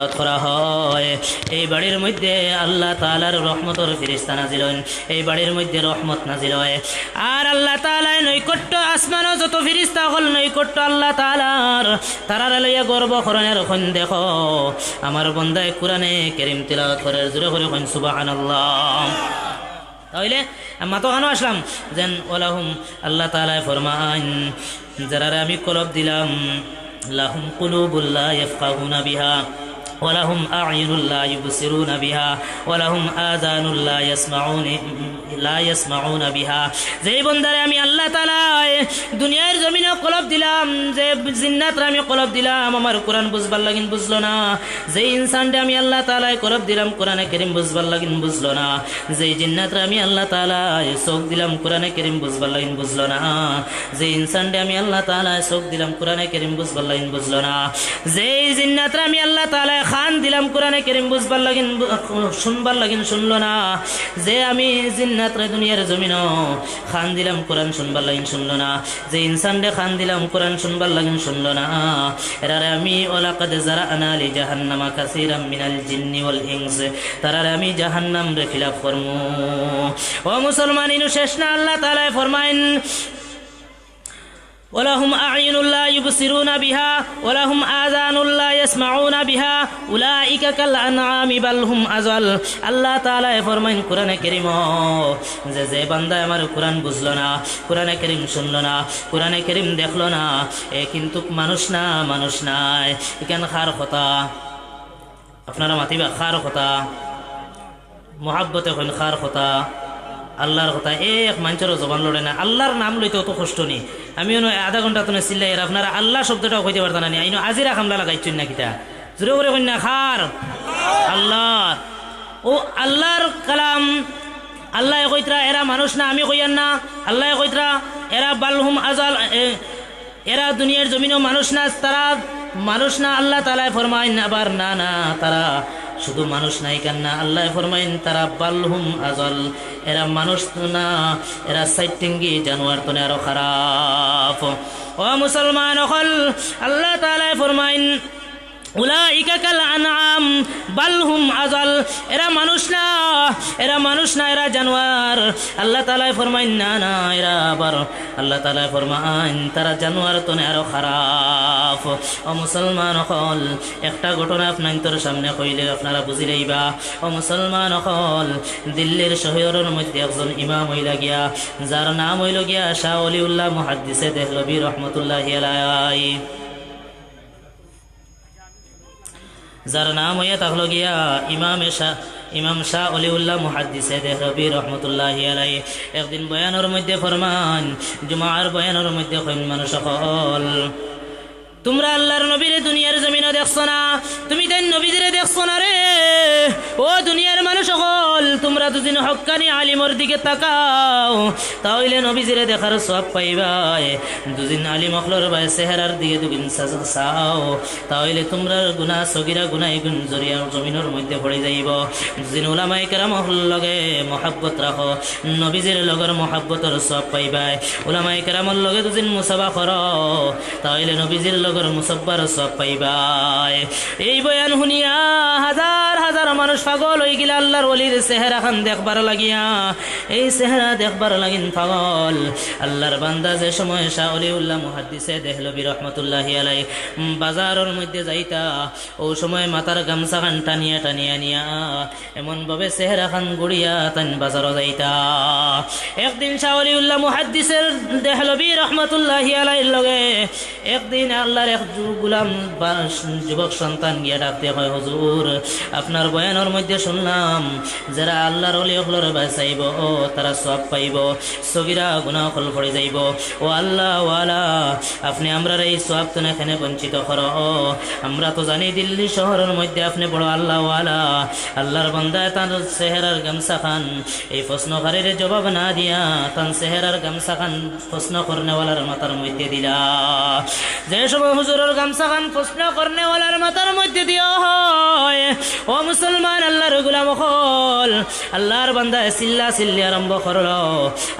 করা হয়। এই বাড়ির মধ্যে আল্লাহ তালার রহমতর ফিরিস্তা এই বাড়ির মধ্যে রহমত হয়। আর আল্লাহ তালায় নৈকট্য যত ফিরিস্তা হল নৈকট্য আল্লাহ তালার লইয়া গর্ব করণের দেখো। আমার বন্দায় কোরআনে কেরিম তিলাওয়াত করে জোরে করে সুবাহান মাতো কেন আসলাম। যেন ওলাহুম আল্লাহ তালায় ফরমান যারা আমি কলব দিলাম, লাহুম কুলুবুল্লাহ ইফকাহুনা বিহা। ওয়ালাহুম আইনুল্লাহ ইউবসিরুনা বিহা ওয়ালাহুম আযানুল্লাহ ইয়াসমাউনা লা ইয়াসমাউনা বিহা যেই বন্দারে আমি আল্লাহ তাআলা দুনিয়ার জমিনে কলব দিলাম, যে জিন্নাতরা আমি কলব দিলাম, আমার কোরআন বুঝবার লাগিন বুঝলো না। যেই ইনসানটা আমি আল্লাহ তাআলায় কলব দিলাম, কোরআনে কেরিম বুঝবার লাগিন বুঝলো না। যেই জিন্নাতরা আমি আল্লাহ তাআলায় চোখ দিলাম, কোরআনে কেরিম বুঝবার লাগিন বুঝলো না। যে ইনসানটা আমি আল্লাহ তাআলায় চোখ দিলাম, কোরআনে কেরিম বুঝবার লাগিন বুঝলো না। যেই জিন্নাতরা আমি আল্লাহ তাআলায় খান দিলাম কোরআনে কেরিম, বুঝবার লাগিন শুনবার লাগিন শুনলো না। যে আমি জিন্নাত রে দুনিয়ার জমিন খান দিলাম কোরআন শুনবার লাগিন শুনলো না। যে ইনসান রে খান দিলাম কোরআন শুনবার লাগিন শুনলো না। এরারে আমি ওলাকাদ যারা আনালি জাহান্নামা কাসিরাম মিনাল জিন্নি ওয়াল ইনস। তারারে আমি জাহান্নাম রে খিলাফ করমু। ও মুসলমান, ইনু শেষ না, আল্লাহ তাআলা ফরমাইন ولهم أعين لا يبصرون بها ولهم آذان لا يسمعون بها أولئك كالأنعام بل هم أضل আল্লাহ তাআলা ফরমাইন কোরআনে কারীম যে যে বান্দা আমার কোরআন বুঝলো না কোরআনে কারীম শুনলো না কোরআনে কারীম দেখলো না এ কিন্তু মানুষ না মানুষ নাই এখানে খার কথা আপনারা মাতিবা খার কথা মহাব্বতে হইন খার কথা আল্লাহর কথা, এক মানুষেরও জবান লড়ে না। আল্লাহর নাম লইতে অত কষ্ট নেই। আমি আধা ঘণ্টা তুমি চিল্লাই আপনারা আল্লাহ শব্দটাও কইতে পারতাম না আইনো আজিরা খামলা লাগাইছেন না কিতা জোরে করে কন্যা খার। আল্লাহ। ও আল্লাহর কালাম। আল্লাহ কইতরা, এরা মানুষ না, আমি কইয়ান না। আল্লাহ কইতরা, এরা বালহুম আজাল এরা দুনিয়ার জমিনও মানুষ না, তারা মানুষ না। আল্লাহ তালায় ফরমাইন আবার না না, তারা। শুধু মানুষ নাই কান্না। আল্লাহ ফরমাইন, তারা বালহুম আজল। এরা মানুষ না, এরা সাইটিঙ্গি জানোয়ার তো আরও খারাপ। ও মুসলমান হল আল্লাহ তালায় ফরমাইন উলাইকা কাল আনআম বাল আজাল এরা মানুষ না, এরা মানুষ না, এরা জানোয়ার। আল্লাহ তাআলা ফরমাইন, না না, এরা আবার আল্লাহ তাআলা ফরমাইন, তারা জানোয়ার তো না, আরও খারাপ। ও মুসলমান হল, একটা ঘটনা আপনার সামনে কইলে আপনারা বুঝি লইবা। ও মুসলমান হল, দিল্লির শহরের মধ্যে একজন ইমাম হইলা গিয়া, যার নাম হইল গিয়া শাহ অলিউল্লাহ মুহাদ্দিসে দেহলবি রহমতুল্লাহ আলাই যার নাম হইয়া থাকল গিয়া ইমাম শাহ ইমাম শাহ অলিউল্লাহ মুহাদ্দিসে দেহরবি রহমতুল্লাহ আলাই একদিন বয়ানোর মধ্যে ফরমান, জুমার বয়ানোর মধ্যে মানুষ সকল, তোমরা আল্লাহর নবীরে দুনিয়ার জমিনে দেখছ না? তুমি তাই নবীদের দেখছ না রে? ও দুনিয়ার দুদিন হক্কানি আলিমর দিকে তাকাও, তাহলে নবীজিরে দেখার সব পাইবাই। দুদিন আলিম অখলর বাই চেহারার দিকে দুদিন সা- চাও, তাহলে তোমরা গুণা সগিরা গুণাই গুণ জরিয়া জমিনের মধ্যে পড়ে যাইব। দুদিন ওলামাই কেরাম লগে মহাব্বত রাখো, নবীজির লগর মহাব্বতর সব পাইবাই। ওলামাই কেরামর লগে দুদিন মুসাবা কর, তাহলে নবীজির লগর মুসব্বার সব পাইবাই। এই বয়ান শুনিয়া হাজার হাজার মানুষ পাগল হয়ে গেলে আল্লাহর অলির চেহারা খান দেখবার লাগিয়া, এই চেহারা দেখবার লাগিন পাগল। আল্লাহর বান্দা যে সময় শাহ অলিউল্লাহ মুহাদ্দিসে দেহলবি রহমতুল্লাহ আলাই বাজারের মধ্যে যাইতা, ও সময় মাথার গামছা খান টানিয়া টানিয়া নিয়া এমন ভাবে চেহারা খান গুড়িয়া তান বাজারও যাইতা। একদিন শাহ অলিউল্লাহ মুহাদ্দিসের দেহলবি রহমতুল্লাহ আলাইর লগে, একদিন আল্লাহর এক গুলাম যুবক সন্তান গিয়া ডাকতে হয় হুজুর, আপনার বয়ানের মধ্যে শুনলাম, যারা আল্লাহর অলি অকলর বাঁচাইব ও তারা সব পাইব। সগিরা গুণা অকল পড়ে যাইব। ও আল্লাহ ওয়ালা আপনি আমরা এই সব তো এখানে বঞ্চিত কর। আমরা তো জানি দিল্লি শহরের মধ্যে আপনি বড় আল্লাহ ওয়ালা আল্লাহর বন্দায় তার চেহারার গামছা খান। এই প্রশ্নকারীর জবাব না দিয়া তান চেহারার গামছা খান প্রশ্ন করনেওয়ালার মাথার মধ্যে দিলা। যে সময় হুজুরের গামছা খান প্রশ্ন করনেওয়ালার মাথার মধ্যে দিয়া হয়। ও মুসলমান, আল্লাহর গুলাম হল। আল্লাহর বান্দায় চিল্লা চিল্লি আরম্ভ করল।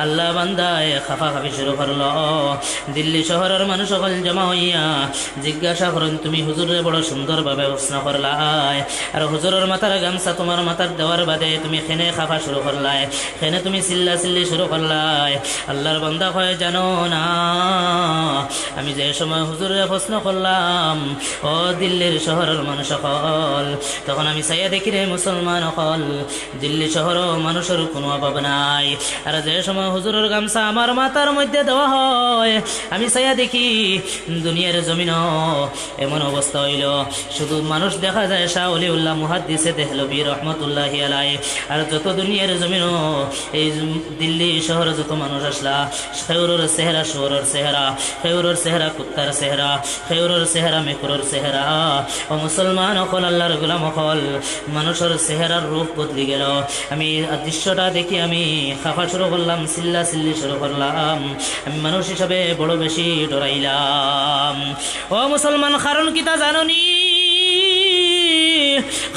আল্লাহ বান্দায় খাফা খাফি শুরু করল। দিল্লি শহরের মানুষ সকল জমা হইয়া জিজ্ঞাসা করেন, তুমি হুজুরের বড় সুন্দরভাবে প্রশ্ন করলাই। আর হুজুরের মাথার গামছা তোমার মাথার দেওয়ার বাদে তুমি খেনে খাফা শুরু করলাই। খেনে তুমি চিল্লা চিল্লি শুরু করলাই। আল্লাহর বান্দা কয়, জানো না, আমি যে সময় হুজুরের প্রশ্ন করলাম, ও দিল্লির শহরের মানুষ সকল, তখন আমি চাইয়া দেখি রে মুসলমান সকল, দিল্লি শহর মানুষের কোনো অভাব নাই। আর যে সময় হুজুরের গামছা আমার মাথার মধ্যে দেওয়া হয়, আমি চাইয়া দেখি দুনিয়ার জমিন এমন অবস্থা হইল। শুধু মানুষ দেখা যায় শাহ অলিউল্লাহ মুহাদ্দিসে দেহলবি রহমতুল্লাহ আলাই আর যত দুনিয়ার জমিন এই দিল্লি শহরে যত মানুষ আসলা, খেউরের চেহারা শহরের চেহারা, খেউরের চেহারা কুত্তার চেহারা, খেউরের চেহারা মেকুরের চেহারা। ও মুসলমান অকল আল্লাহর গোলাম অকল, মানুষের চেহারার রূপ বদলি গেল। আমি দৃশ্যটা দেখি আমি খাফা শুরু করলাম, সিল্লা সিল্লি শুরু করলাম। আমি মানুষ হিসাবে বড় বেশি ডরাইলাম। ও মুসলমান, কারণ কি কিতা জাননি?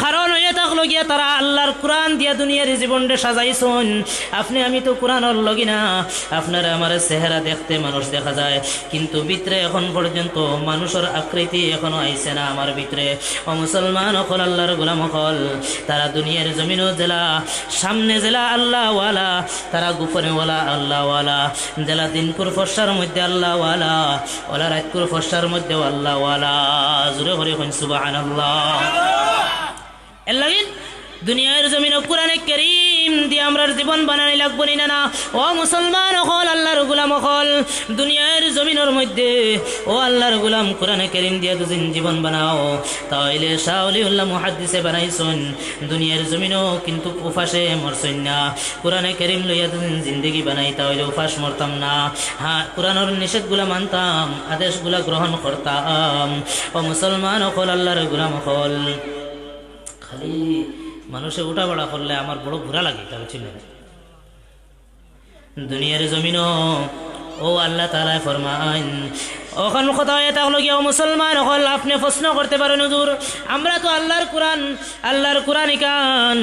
কারণ হয়ে থাকল গিয়া তারা আল্লাহর কোরআন দিয়া দুনিয়ার জীবনটা সাজাইছন। আপনি, আমি তো কোরআনের লগি না। আপনার আমার চেহারা দেখতে মানুষ দেখা যায়। কিন্তু ভিতরে এখন পর্যন্ত মানুষের আকৃতি এখনও আইছে না আমার ভিতরে। ও মুসলমান, অকল আল্লাহর গোলাম অকল। তারা দুনিয়ার জমিনও জেলা, সামনে জেলা আল্লাহওয়ালা। তারা গোপনে ওয়ালা আল্লাহওয়ালা। জেলা দিনপুর ফসার মধ্যে আল্লাহওয়ালা। ওলা রাজপুর ফসার মধ্যেও আল্লাহওয়ালা। জুড়ে করে সুবাহ আল্লাহ এর লাগিন দুনিয়ার জমিন কোরআনে করিম দিয়ে আমরা জীবন বানানি লাগবো না না ও মুসলমান হল, আল্লাহর গুলাম হল। দুনিয়ার জমিনের মধ্যে, ও আল্লাহর গুলাম কোরআনে করিম দিয়ে দুদিন জীবন বানাও। তাইলে শাহলিউল্লাহ মুহাদ্দিসে বানাইছুন দুনিয়ার জমিনও কিন্তু উপাসে মরছইন না। কোরআনে করিম লইয়া দুদিন জিন্দগি বানাই, তাহলে উপাস মরতাম না। হ্যাঁ কোরআনের নিষেধগুলা মানতাম, আদেশগুলা গ্রহণ করতাম। ও মুসলমান হল, আল্লাহর গুলাম হল। খালি মানুষে উঠা বড়া করলে আমার বড় ঘোরা লাগে, তা বুঝলি দুনিয়ার জমিন ও আল্লাহ তালায় ফরমান ওখান কথা হয়ে থাকল গিয়ে মুসলমান হল আপনি প্রশ্ন করতে পারেন, হুজুর। আমরা তো আল্লাহর কোরআন আল্লাহর কোরআন ইকান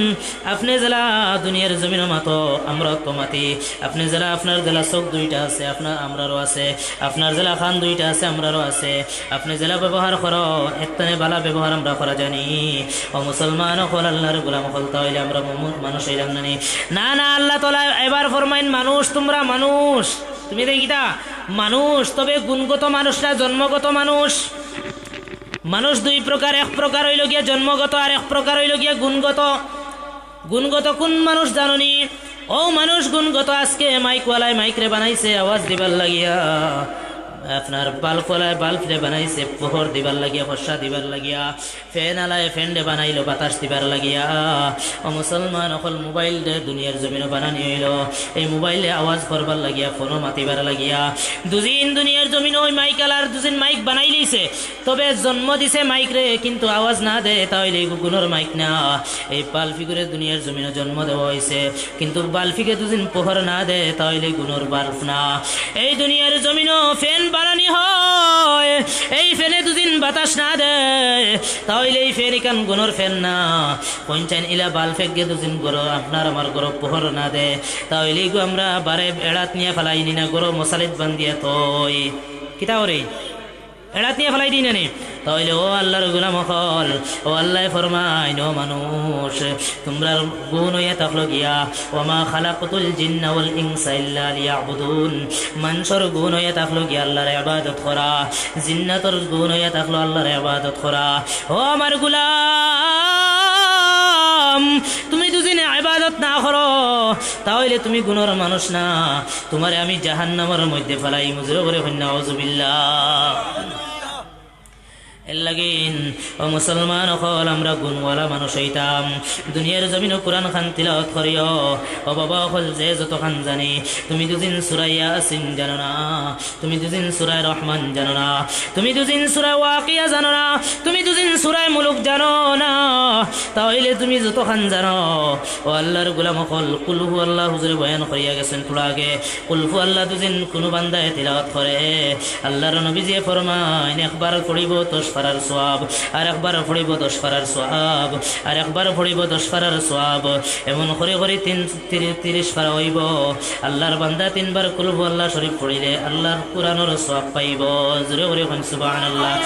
আপনি জেলা দুনিয়ার জমিন মাতো, আমরা তো মাতি আপনি জেলা আপনার জেলা চোখ দুইটা আছে, আপনার আমরারও আছে। আপনার জেলা খান দুইটা আছে, আমরারও আছে। আপনি জেলা ব্যবহার করো, একটানে বালা ব্যবহার আমরা করা জানি। ও মুসলমান হল আল্লাহর গোলাম হল, তাহলে আমরা মানুষ হইলাম। না না। আল্লাহ তোলা এবার ফরমাইন, মানুষ, তোমরা মানুষ। তুমি দেখিতা মানুষ, তবে গুণগত মানুষরা জন্মগত মানুষ? মানুষ দুই প্রকার, এক প্রকার হইল গিয়া জন্মগত আর এক প্রকার হইল গিয়া গুণগত। গুণগত কোন মানুষ জাননি? ও মানুষ গুণগত, আজকে মাইকওয়ালায় মাইকরে বানাইছে, আওয়াজ দিবার লাগিয়া। আপনার বাল্বওয়ালায় বাল্বরে বানাইছে, পোহর দিবার লাগিয়া ফর্সা দিবার লাগিয়া, ফ্যান আলায় ফ্যানডে বানাইলো, বাতাস দিবার লাগিয়া। ও মুসলমান, অকল মোবাইল দুনিয়ার জমিনও বানানি হইল। এই মোবাইলে আওয়াজ করবার লাগিয়া, ফোনও মাতিবার লাগিয়া। দুদিন দুনিয়ার জমিন ওই মাইক আলার দুদিন মাইক বানাই লইছে। তবে জন্ম দিছে মাইক রে, কিন্তু আওয়াজ না দে, তাহলে এই মাইক না। এই বালফিগুরে দুনিয়ার জমিনে জন্ম দেওয়া হয়েছে কিন্তু বালফিকে দুদিন পোহর না দে, তাহলে গুণর বাল্ব না। এই দুনিয়ার জমিনও ফ্যান বানানি হয়। এই ফ্যানে দুদিন বাতাস না দেয়। তাহলে এই ফ্যান ইকান গুণর ফেন না? পঞ্চায়েত ইলা বাল ফেক গে দুদিন গরো, আপনার আমার গরো পোহর না দে। তাহলে আমরা বারে এড়াত নিয়ে ফেলাই নি না গরো, মশালিত বান্ধিয়া তই কিতা রে এড়াত নিয়ে ফেলাই দিই না নে তাহলে ও আল্লাহর গুলাম হল ও আল্লাহ ফরমাইন ও মানুষ, তোমরা গুণ হইয়া থাকল গিয়া ও মা খালাকুতুল জিন্না ওয়াল ইনসা ইল্লা লিয়াবুদুন। মানুষের গুণ হইয়া থাকল গিয়া আল্লাহর ইবাদত করা। জিন্নাতর গুণ হইয়া থাকল আল্লাহর ইবাদত করা। ও আমার গুলাম, তুমি দুদিনে ইবাদত না করো, তাহলে তুমি গুণর মানুষ না। তোমারে আমি জাহান্নামের মধ্যে ফেলাই, মুজুর করে হন্যা ওজুবিল্লাহ এর লাগিন ও মুসলমান হল, আমরা গুণওয়ালা মানুষ হইতাম। দুনিয়ার জমিন কোরআন খান তিলাওয়াত করিও। ও বাবা, হল যে যত খান জানি, তুমি দুদিন সুরাইয়া আসিন জানো না, তুমি দুদিন সুরায় রহমান জানো না, তুমি দুদিন সুরায় ওয়াকিয়া জানো না, তুমি দুদিন সুরায় মুলুক জানো না। তাহলে তুমি যত খান জানো, ও আল্লাহর গুলাম হল কুলহু আল্লাহ হুজুরে বয়ান করিয়া গেছেন তোরা আগে। আল্লাহ দুদিন কোনো বান্দায় তিলাওয়াত করে। আল্লাহর নবী যে ফরমাইন, একবার পড়িব দশ ফারার সোয়াব। আর একবার পড়িব দশ ফারার সোয়াব। আর একবার পড়িব দশ ফারার সোয়াব। এমন করে করে তিন তিরি- তিরিশ ফারা হইব। আল্লাহর বান্দা তিনবার কুলব আল্লাহ শরীফ পড়িলে আল্লাহর কোরআনের সোয়াব পাইব। জোরে করে সুবাহ আল্লাহ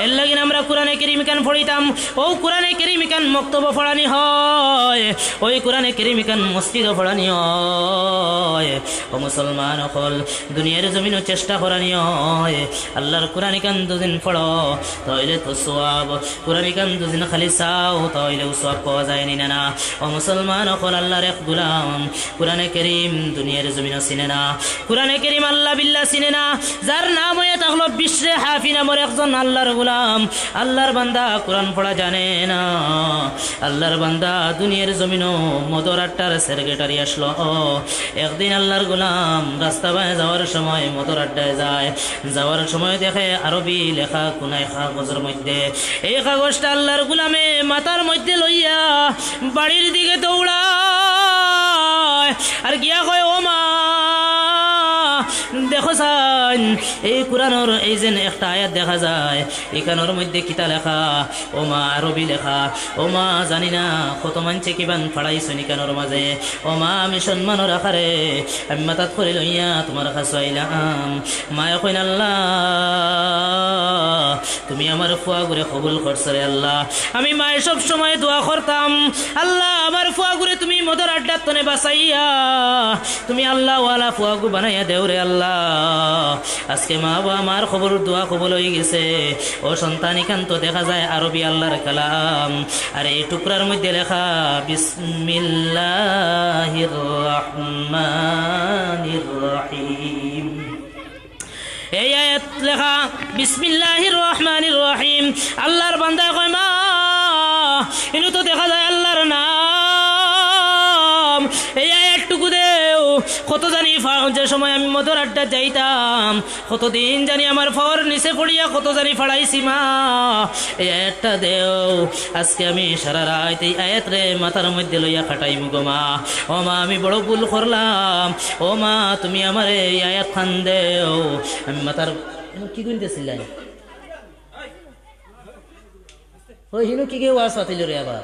এর লাগিন আমরা কোরআনে কেরিম কান পড়িতাম? ও কোরআনে কেরিম কান মক্তব্য পড়ানি হয়? ওই কোরআনে কেরিম কান মসজিদ পড়ানি হয়? ও মুসলমান অকল দুনিয়ার জমিনও চেষ্টা করানি হয়। আল্লাহর কোরআন কান দুদিন পড়ো? তাইলে তো সোয়াব কোরআন কান দুদিন খালি চাও তাইলেও সোয়াব পাওয়া যায় না না ও মুসলমান অকল আল্লাহর এক গুলাম কোরআনে কেরিম দুনিয়ার জমিন চিনে না। কোরআনে কেরিম আল্লাহ বিল্লাহ চিনে না। যার নাম হয়ে থাকল বিশ্বে হাফি নামর একজন আল্লাহর গুলাম। আল্লাহর বান্দা কোরআন পড়া জানে না। আল্লাহর বান্দা দুনিয়ার জমিনও মদর আড্ডার সেক্রেটারি আসলো। একদিন আল্লাহর গুলাম রাস্তা বায় যাওয়ার সময় মদর আড্ডায় যায়। যাওয়ার সময় দেখে আরবি লেখা কোনায় কাগজের মধ্যে। এই কাগজটা আল্লাহর গুলামে মাথার মধ্যে লইয়া বাড়ির দিকে দৌড়া আর গিয়া কয়, ও মা দেখো সান এই কোরআনের এই যে একটা আয়াত দেখা যায়। এখানোর মধ্যে কিতা লেখা? ও মা আরবি লেখা। ও মা জানি না কত মানছে, কিবান ফাড়াইছো নিকানোর মাঝে। ও মা আমি সম্মানের আকারে, আমি মাতাত করে লইয়া তোমার কাছে আইলাম। মায়া কইন আল্লাহ, তুমি আমার ফুয়া ঘুরে কবুল করছ রে আল্লাহ। আমি মায়ের সব সময় দোয়া করতাম, আল্লাহ আমার ফুয়া ঘুরে তুমি মদর আড্ডার তনে বাসাইয়া তুমি আল্লাহ ওয়ালা ফুয়াগু বানাইয়া দেও রে আল্লাহ। আজকে মা বাবা আমার খবর, দোয়া কবল হয়ে গেছে। ও সন্তান এখান দেখা যায় আরবি আল্লাহর কালাম। আর এই টুকরার মধ্যে লেখা রহিম। এই আয়াত লেখা, বিসমিল্লাহির রহমানির রহিম। আল্লাহর বান্দায় কয়, মা ইনু তো দেখা যায় আল্লাহর নাম। এই আয়াতটুকু দেও কত জানি যে সময় আমি মধুর আড্ডা যাইতাম। কতদিন জানি আমার ফর নিচে পড়িয়া কত জানি ফাড়াইছি মা। আয়াতটা দেও, আজকে আমি সারা রাত এই আয়াত রে মাথার মধ্যে লইয়া খাটাই গো মা। ও মা, আমি বড় ভুল করলাম। ও মা, তুমি আমার এই আয়াত খান দেও। আমি মাথার কি গুনতেছিলেন ওই হিনু কি কেউ ওয়াজ পাতিল রে আবার?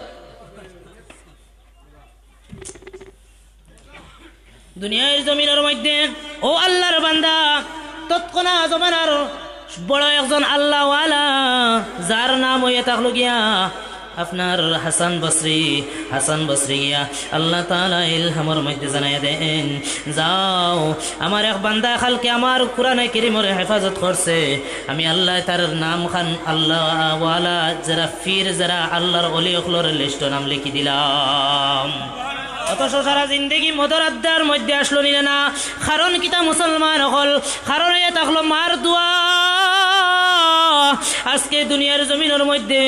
দুনিয়ার জমিনের মধ্যে, ও আল্লাহর বান্দা তৎক্ষণা জমানার বড় একজন আল্লাহওয়ালা, যার নাম হয়ে থাকল গিয়া আপনার হাসান বসরি হাসান বসরি গিয়া আল্লাহ তালা ইলহামর মধ্যে জানাই দেন, যাও, আমার এক বান্দা খালকে আমার কোরআনে কেরিমরে হেফাজত করছে, আমি আল্লাহ তার নাম খান আল্লাহ ওয়ালা যারা ফির, যারা আল্লাহর অলি অখলর লিস্ট নাম লিখি দিলাম। অথচ সারা জিন্দগি মদর আড্ডার মধ্যে আসলো নিলে না কারণ কিতা মুসলমান হল কারণ এ থাকল মার দোয়া আজকে দুনিয়ার জমিনের মধ্যে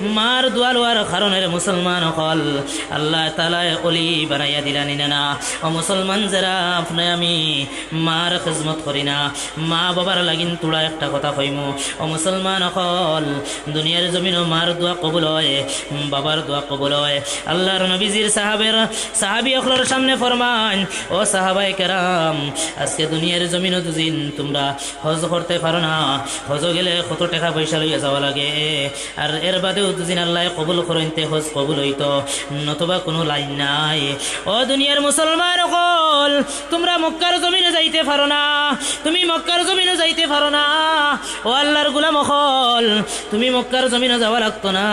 মার দোয়া লোয়ার কারণের মুসলমান হল। আল্লাহ তালায় অলি বানাইয়া দিলা নিনে না। ও মুসলমান যারা আপনি আমি মার খেজমত করি না। মা বাবার লাগিন তোড়া একটা কথা কইমু। ও মুসলমান হল, দুনিয়ার জমিন মার দোয়া কবুল হয়, বাবার দোয়া কবুল হয়। আল্লাহর নবীজির সাহাবের, সাহাবি অখলার সামনে ফরমান, ও সাহাবাই কেরাম, আজকে দুনিয়ার জমিন দুদিন তোমরা হজ করতে পারো না। হজ গেলে কত টাকা পয়সা লইয়া যাওয়া লাগে। আর এর বাদেও দুদিন আল্লাহ কবুল করেনতে হজ কবুল হইতো। নতুবা কোনো লাইন নাই। ও দুনিয়ার মুসলমান অকল, তোমরা মক্কার জমিনে যাইতে পারো না। তুমি মক্কার জমিনে যাইতে পারো না। ও আল্লাহর গুলাম অকল, তুমি মক্কার জমিনে যাওয়া লাগতো না।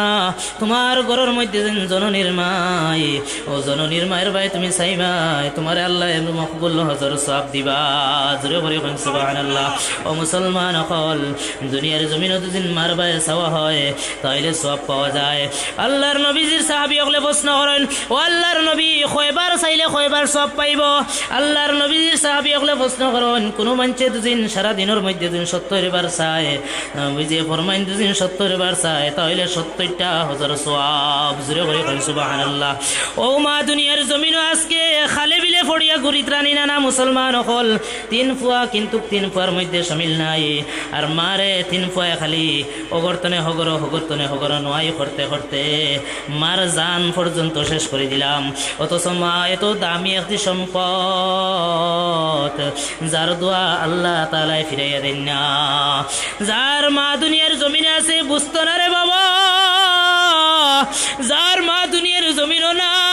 তোমার ঘরের মধ্যে জননীর মাই, ও জননীর মায়ের ভাই তুমি চাইবাই, তোমার আল্লাহ মকবুল হজর সব দিবা। জোরে ভরে সুবাহান আল্লাহ ও মুসলমান অকল, দুনিয়ার জমিনে দুদিন মার ভাই চাওয়া হয়, তাইলে সব পাওয়া যায়। আল্লাহর নবীজির সাহাবি অকলে প্রশ্ন করেন, ও আল্লাহর নবী, কয়বার চাইলে কয়বার সব পাইব? আল্লাহর নবীজির সাহাবি অকলে প্রশ্ন করেন, কোনো মানুষে দুদিন সারা দিনের মধ্যে দিন সত্তর বার চায়। বুঝে ফরমাইন, দুদিন সত্তর বার চায় তাহলে সত্তরটা হজর সব জুড়ে করে করেন সুবাহান আল্লাহ ও মা, দুনিয়ার জমিন আজকে খালে বিলে ফড়িয়া ঘুরিত রানি নানা মুসলমান অকল। তিন ফুয়া কিন্তু তিন ফুয়ার মধ্যে সামিল নাই। আর মারে তিন ফুয়ায় খালি। অগরতনে হগর হগরতনে হগর নোয়াই করতে করতে মার জান পর্যন্ত শেষ করে দিলাম। অথচ মা, এত দামি একটি সম্পদ। যার দোয়া আল্লাহ তালায় ফিরাইয়া দেন না। যার মা দুনিয়ার জমিনে আছে বুঝতো না রে বাবা। যার মা দুনিয়ার জমিনও নাই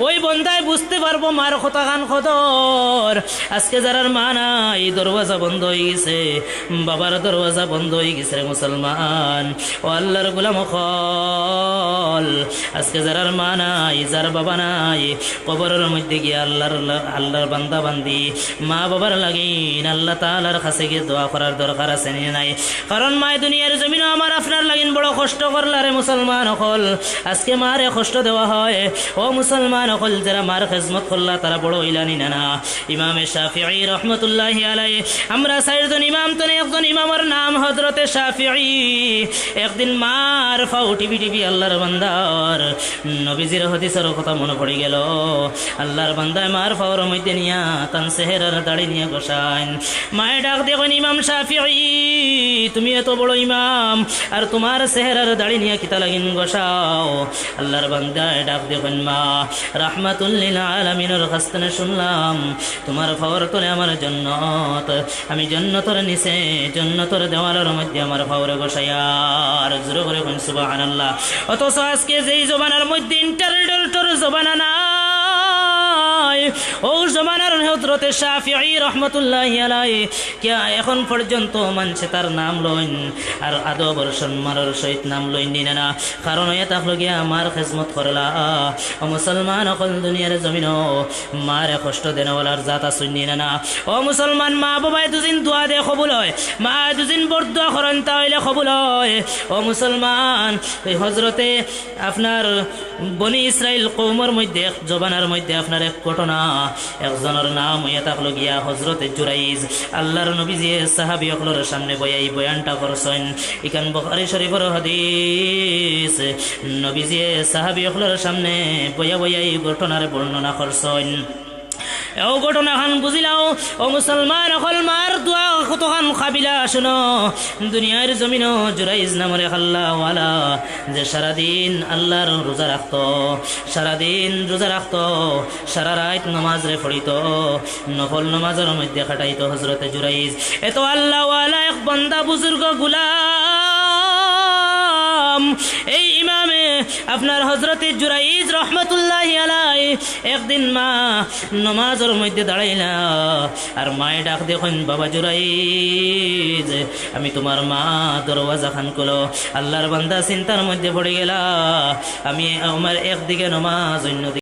ওই বন্ধায় বুঝতে পারব মার কথা খান খদর। আজকে যারার মা নাই, দরওয়াজা বন্ধ হয়ে গেছে। বাবার দরওয়াজা বন্ধ হয়ে গেছে মুসলমান। ও আল্লাহর গুলাম খল। আজকে যারার মা নাই, যার বাবা নাই, কবরের মধ্যে গিয়ে আল্লাহর আল্লাহর বান্দা বান্দি। মা বাবার লাগিন আল্লাহ তালার কাছে গিয়ে দোয়া করার দরকার আছে নি নাই? কারণ মায় দুনিয়ার জমিনও আমার আপনার লাগিন বড় কষ্ট করলারে মুসলমান হল আজকে মারে কষ্ট দেওয়া হয়। ও মুসলমান হল যারা মার খেজমত করলা, তারা বড় ইলানি না না। ইমামে শাফিঈ রহমতুল্লাহি আলাই আমরা চারজন ইমাম, তো একজন ইমামের নাম হজরতে শাফিঈ। একদিন মার ফাউ টিভি টিভি, আল্লাহর বান্দার নবীজির হদিসের কথা মনে পড়ে গেল। আল্লাহর বান্দায় মার ফাওয়ার মধ্যে নিয়া তান সেহেরার দাড়ি নিয়ে গোসাইন মায়ের ডাক দেখুন ইমাম শাফিঈ, তুমি এত বড় ইমাম, আর তোমার সেহেরার দাড়ি নিয়ে কিতা লাগিন গোসাও আল্লাহর বান্দায় ডাক দেখুন মা রাহমাতুল্লিল আলামিনের কাস্তানে শুনলাম, তোমার খবর তোলে আমার জন্নত। আমি জন্নতর নিচে, জন্নতর দেওয়ালের মধ্যে আমার ফাওয়ারে গোসাইয়ার জোরে করে কোন সুবহানাল্লাহ। অথচ আজকে যেই জবানার মধ্যে ইন্টারনেটের জবানা নাই ও জমানার হজরতে শাফিঈ রহমতুল্লাহ আলাই কিয়া এখন পর্যন্ত মানছে তার নাম লইন, আর আদবর সম্মানের সহিত নাম লইন নিনে না। কারণ এ তাকলো গিয়া আমার খেজমত করলা। ও মুসলমান, অকল দুনিয়ার জমিন মারে কষ্ট দেনওয়ালার জাত আসুন নিনে না। ও মুসলমান, মা বাবাই দুদিন দোয়া দে কবুল হয়, মা দুদিন বরদোয়া করেন তাহলে কবুল হয়। ও মুসলমান, এই হজরতে আপনার বনি ইসরায়েল কৌমর মধ্যে, জবানার মধ্যে আপনার এক ঘটনা একজনের নাম হইয়া থাকল গিয়া হজরতে জুরাইজ। আল্লাহর নবীজি সাহাবি অকলোর সামনে বয়াই বয়ানটা করছেন। ইখান বখারি শরীফর হদিস। নবীজি সাহাবি অকলোর সামনে বয়া বয়াই ঘটনার বর্ণনা করছেন। এও ঘটনা খান বুঝিলাও ও মুসলমান, অকল মার দোয়া কতখান খাবিলা শুনো। দুনিয়ার জমিন জুরাইজ নামরে খাল্লাওয়ালা। যে সারাদিন আল্লাহর রোজা রাখত, সারাদিন রোজা রাখত, সারা রাত নমাজ রে পড়িত, নফল নমাজের মধ্যে খাটাইত হজরতে জুরাইজ। এত আল্লাহওয়ালা এক বন্দা বুজুর্গ গুলাম। এই ইমামে আপনার হজরতে জুরাইজ রহমতুল্লাহ আলাই একদিন মা নমাজের মধ্যে দাঁড়াইলা আর মায়ে ডাক দেখুন, বাবা জুরাইজ, আমি তোমার মা দরওয়াজা খান করল আল্লাহর বান্দা চিন্তার মধ্যে পড়ে গেলা। আমি আমার একদিকে নমাজ, অন্যদিকে